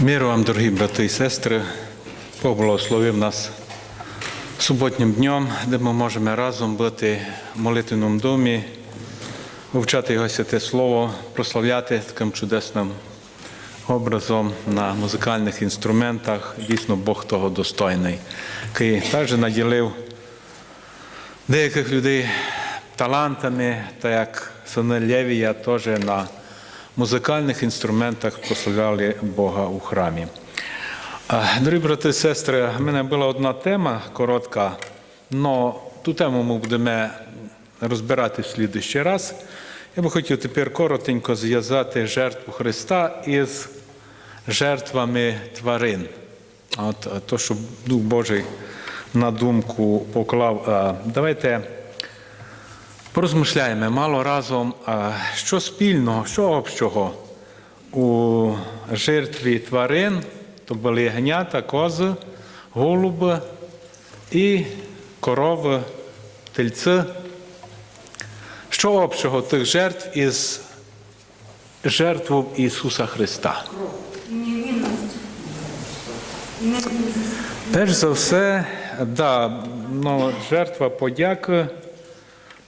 Мир вам, дорогі брати і сестри, Бог благословив нас суботнім днем, де ми можемо разом бути в молитвеному домі, вивчати його святе слово, прославляти таким чудесним образом на музикальних інструментах. Дійсно, Бог того достойний, який також наділив деяких людей талантами, та як сини Левія теж на музикальних інструментах прославляли Бога у храмі. Дорогі брати і сестри, в мене була одна тема коротка, але ту тему ми будемо розбирати в слідуючий раз. Я би хотів тепер коротенько зв'язати жертву Христа із жертвами тварин. От то, що Дух Божий на думку поклав. Давайте порозмишляємо мало разом, що спільного, що общого у жертві тварин, то були ягнята, кози, голуби і корови, тельці. Що общого тих жертв із жертвою Ісуса Христа? Перш за все, да, ну, жертва подяки.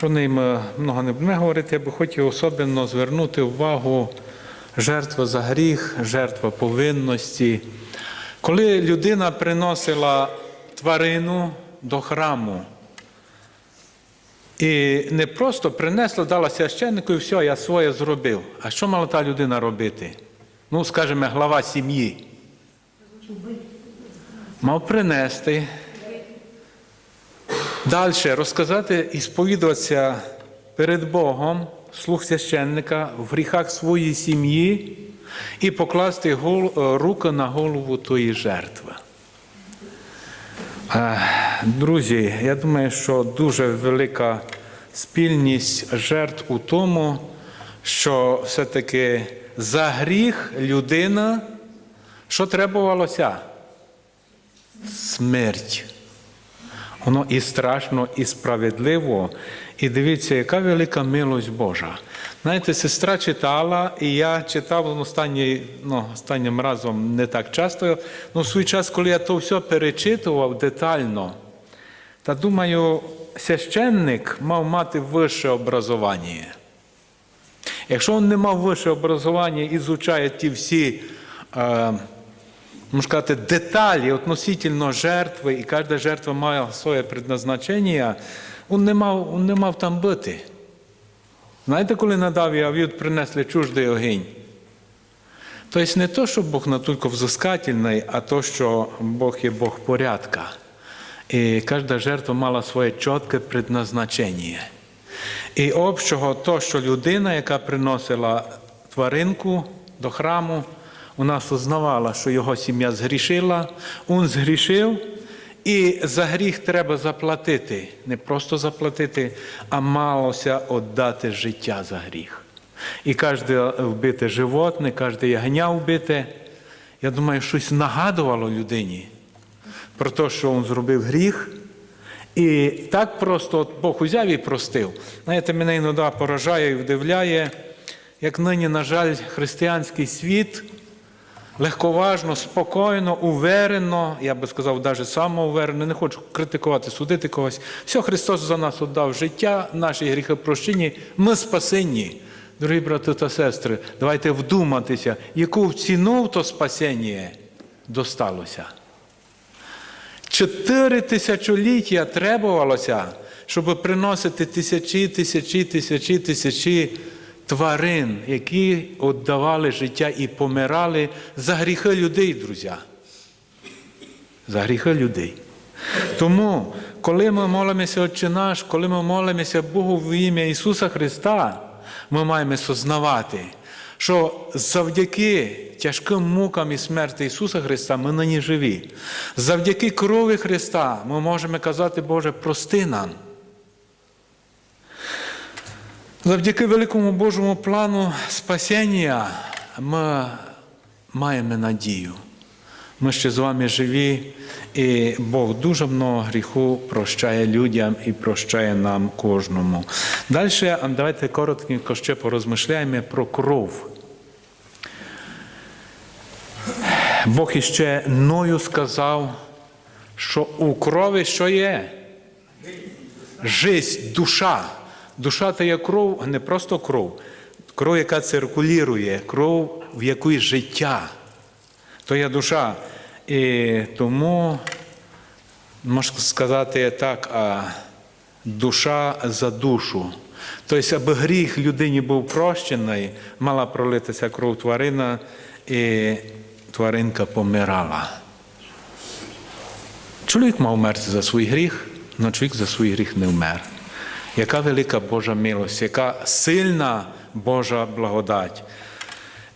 Про неї ми много не будемо говорити. Я би хотів особливо звернути увагу жертва за гріх, жертва повинності. Коли людина приносила тварину до храму і не просто принесла, дала священнику і все, я своє зробив. А що мала та людина робити? Ну, скажімо, глава сім'ї. Мав принести. Далі розказати і сповідуватися перед Богом, слух священника в гріхах своєї сім'ї і покласти гол- руку на голову тої жертви. Е, Друзі, я думаю, що дуже велика спільність жертв у тому, що все-таки за гріх людина, що требувалося? Смерть. Воно і страшно, і справедливо. І дивіться, яка велика милость Божа. Знаєте, сестра читала, і я читав ну, останній, ну, останнім разом не так часто. Ну, в свій час, коли я то все перечитував детально, та думаю, священник мав мати вище образування. Якщо він не мав вище образування і звучає ті всі. Е, можна сказати, деталі относительно жертви, і кожна жертва має своє предназначення, він не мав, він не мав там бути. Знаєте, коли надав і Авід принесли чуждий огінь? Тобто не то, що Бог натільки взискательний, а то, що Бог є Бог порядка. І кожна жертва мала своє чітке предназначення. І общого то, що людина, яка приносила тваринку до храму, вона осознавала, що його сім'я згрішила, він згрішив, і за гріх треба заплатити. Не просто заплатити, а малося віддати життя за гріх. І кожне вбите животне, кожне ягня вбите, я думаю, щось нагадувало людині про те, що він зробив гріх. І так просто от Бог узяв і простив. Знаєте, мене іноді поражає і вдивляє, як нині, на жаль, християнський світ легковажно, спокійно, уверено, я би сказав, навіть самоуверено, не хочу критикувати, судити когось. Все, Христос за нас віддав життя, наші гріхи прощені, ми спасенні. Дорогі брати та сестри, давайте вдуматися, яку ціну то спасіння досталося. Чотири тисячоліття требувалося, щоб приносити тисячі, тисячі, тисячі, тисячі тварин, які віддавали життя і помирали за гріхи людей, друзі. За гріхи людей. Тому, коли ми молимося Отче наш, коли ми молимося Богу в ім'я Ісуса Христа, ми маємо сознавати, що завдяки тяжким мукам і смерті Ісуса Христа ми нині живі. Завдяки крові Христа ми можемо казати, Боже, прости нам. Завдяки великому Божому плану спасіння ми маємо надію. Ми ще з вами живі, і Бог дуже много гріху прощає людям і прощає нам кожному. Далі давайте коротко ще порозмишляємо про кров. Бог іще Ною сказав, що у крові що є? Жизнь, душа. Душа то є кров, а не просто кров. Кров, яка циркулює, кров, в якій життя. То є душа. І тому, можна сказати так, а душа за душу. Тобто, аби гріх людині був прощений, мала пролитися кров тварина, і тваринка помирала. Чоловік мав вмерти за свій гріх, але чоловік за свій гріх не вмер. Яка велика Божа милость, яка сильна Божа благодать.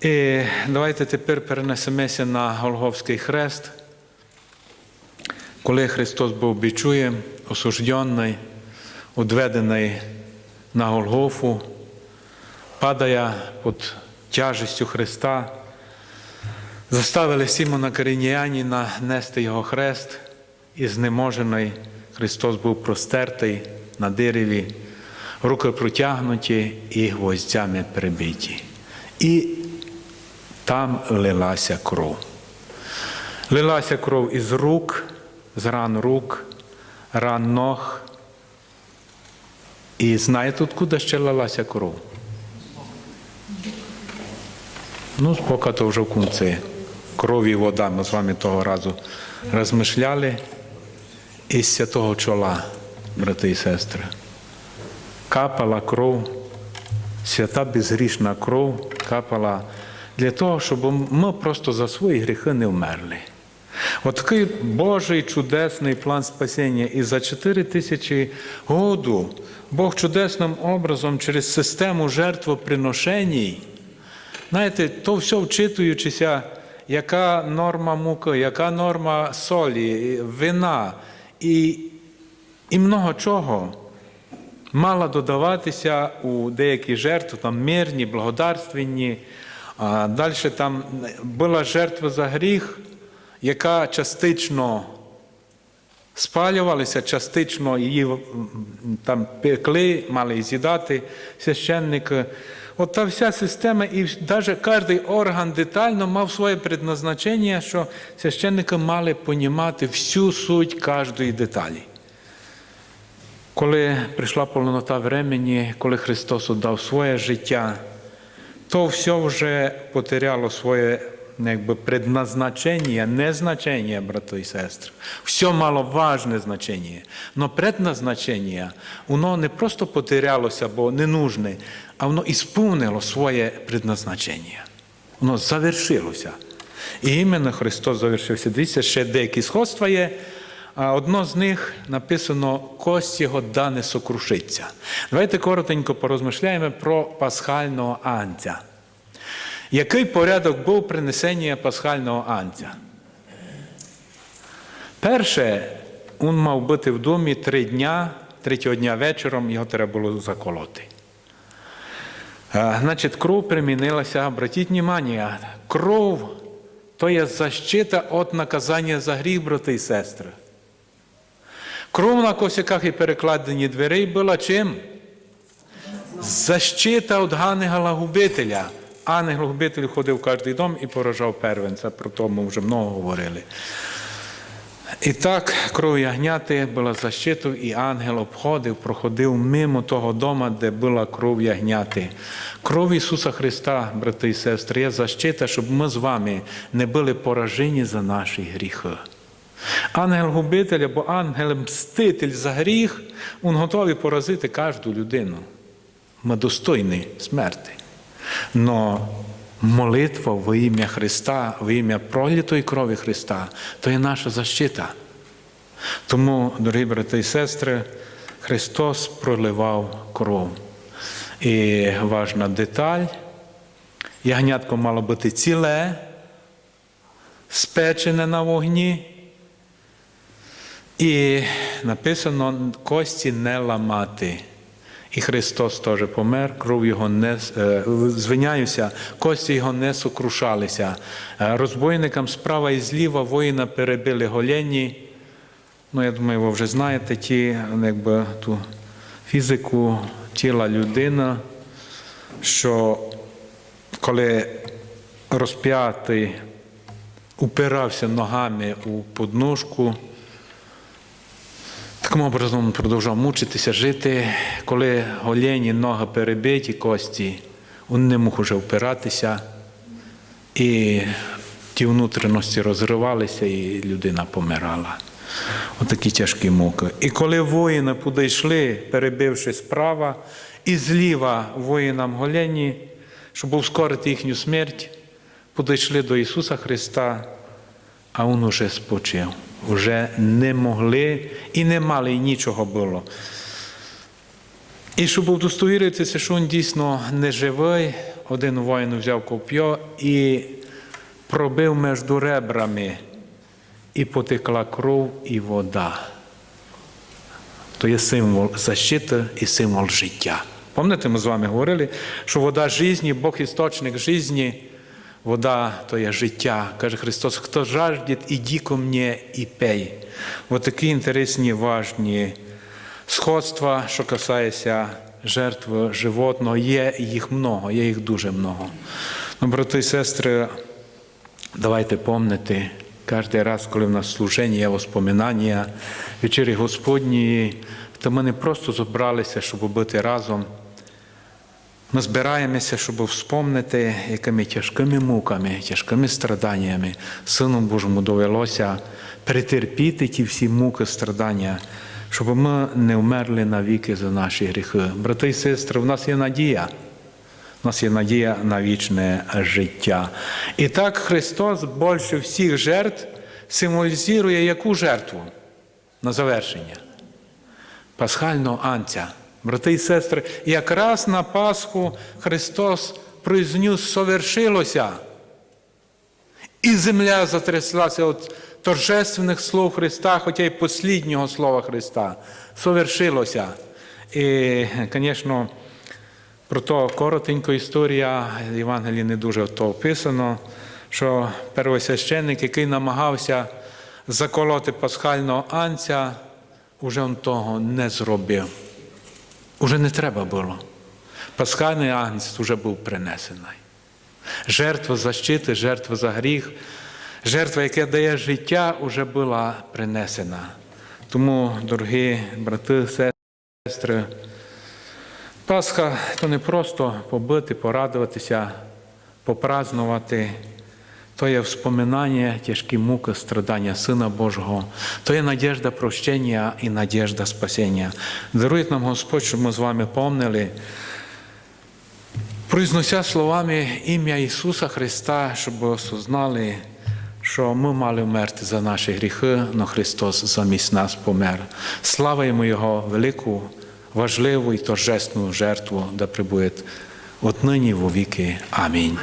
І давайте тепер перенесемося на Голговський хрест, коли Христос був бичуєм, осуждений, одведений на Голгофу, падає під тяжестю Христа, заставили Сімона Корінянина нести його хрест, і знеможений Христос був простертий на дереві, руки протягнуті і гвоздями прибиті. І там лилася кров. Лилася кров із рук, з ран рук, ран ног. І знаєте, откуда ще лилася кров? Ну, поки то вже в кінці. Кров і вода. Ми з вами того разу розмишляли із святого чола, брати і сестри. Капала кров, свята безгрішна кров капала для того, щоб ми просто за свої гріхи не вмерли. От такий Божий чудесний план спасіння. І за 4 тисячі году Бог чудесним образом через систему жертвоприношеній, знаєте, то все вчитуючися, яка норма муки, яка норма солі, вина і, і много чого мала додаватися у деякі жертви, там мирні, благодарственні. А далі там була жертва за гріх, яка частично спалювалася, частично її там пекли, мали з'їдати священники. От та вся система, і навіть кожен орган детально мав своє предназначення, що священники мали понімати всю суть кожної деталі. Коли прийшла повнота времени, коли Христос віддав своє життя, то все вже потеряло своє якби, предназначення, не значення, брати і сестри. Все мало важне значення. Но предназначення, воно не просто потерялося, бо не нужне, а воно ісповнило своє предназначення. Воно завершилося. І іменно Христос завершився. Дивіться, ще деякі сходства є. А одно з них написано кость його да не сокрушиться. Давайте коротенько порозмишляємо про пасхального анця. Який порядок був принесення пасхального анця? Перше, він мав бути в домі три дня, третього дня вечором його треба було заколоти. Значить, кров примінилася, обратіть внимание, кров то є защита від наказання за гріх, брати і сестри. Кров на косяках і перекладені дверей була чим? Защита від ангела-губителя. Ангел-губитель ходив в кожний дом і поражав первенця, про то ми вже много говорили. І так, кров ягняти була защитою, і ангел обходив, проходив мимо того дома, де була кров ягняти. Кров Ісуса Христа, брати і сестри, є защита, щоб ми з вами не були поражені за наші гріхи. Ангел-губитель або ангел-мститель за гріх, він готовий поразити кожну людину. Ми достойні смерти. Но молитва во ім'я Христа, во ім'я пролітої крові Христа, то є наша защита. Тому, дорогі брати і сестри, Христос проливав кров. І важна деталь. Ягнятко мало бути ціле, спечене на вогні. І написано кості не ламати. І Христос теж помер, кров його не е, звиняюся, кості його не сокрушалися. Е, Розбойникам справа і зліва воїна перебили голені. Ну, я думаю, ви вже знаєте ті, якби ту фізику тіла людина, що коли розп'ятий упирався ногами у подножку. Таким образом продовжав мучитися, жити, коли голені, ноги перебиті кості, він не мог уже впиратися, і ті внутрішності розривалися, і людина помирала. Отакі тяжкі муки. І коли воїни подійшли, перебивши справа, і зліва воїнам голені, щоб ускорити їхню смерть, подійшли до Ісуса Христа, а Він уже спочив. Уже не могли і не мали, і нічого було. І щоб удостовіритися, що він дійсно не живий, один воїн взяв коп'я і пробив між ребрами, і потекла кров і вода. То є символ защити і символ життя. Пам'ятаєте, ми з вами говорили, що вода житті, Бог істочник житті, вода то є життя. Каже Христос, хто жаждет, іди ко мені і пей. Ось такі інтересні, важні сходства, що касається жертви животного, є їх много, є їх дуже много. Ну, брати і сестри, давайте помнити, кожен раз, коли в нас служення, воспоминання, вечері Господні, то ми не просто зібралися, щоб бути разом. Ми збираємося, щоб вспомнити, якими тяжкими муками, тяжкими страданнями Сину Божому довелося перетерпіти ті всі муки, страдання, щоб ми не вмерли навіки за наші гріхи. Брати і сестри, в нас є надія. У нас є надія на вічне життя. І так Христос більше всіх жертв символізує яку жертву? На завершення. Пасхального анця. Брати і сестри, якраз на Пасху Христос произнес совершилося. І земля затряслася від торжественних слов Христа, хоча й посліднього слова Христа. Совершилося. І, звісно, про то коротенька історія, в Євангелії не дуже то описано, що первосвященник, який намагався заколоти пасхального анця, уже він того не зробив. Уже не треба було. Пасхальний агнець вже був принесений. Жертва защити, жертва за гріх, жертва, яка дає життя, вже була принесена. Тому, дорогі брати, сестри, Пасха то не просто побити, порадуватися, попразнувати. То є вспоминання, тяжкі муки, страдання Сина Божого, то є надіжда прощення і надіжда спасіння. Дарує нам Господь, щоб ми з вами помнили, произнося словами ім'я Ісуса Христа, щоб осознали, що ми мали вмерти за наші гріхи, але Христос замість нас помер. Слава йому Його велику, важливу і торжесну жертву, да прибує отнині во віки. Амінь.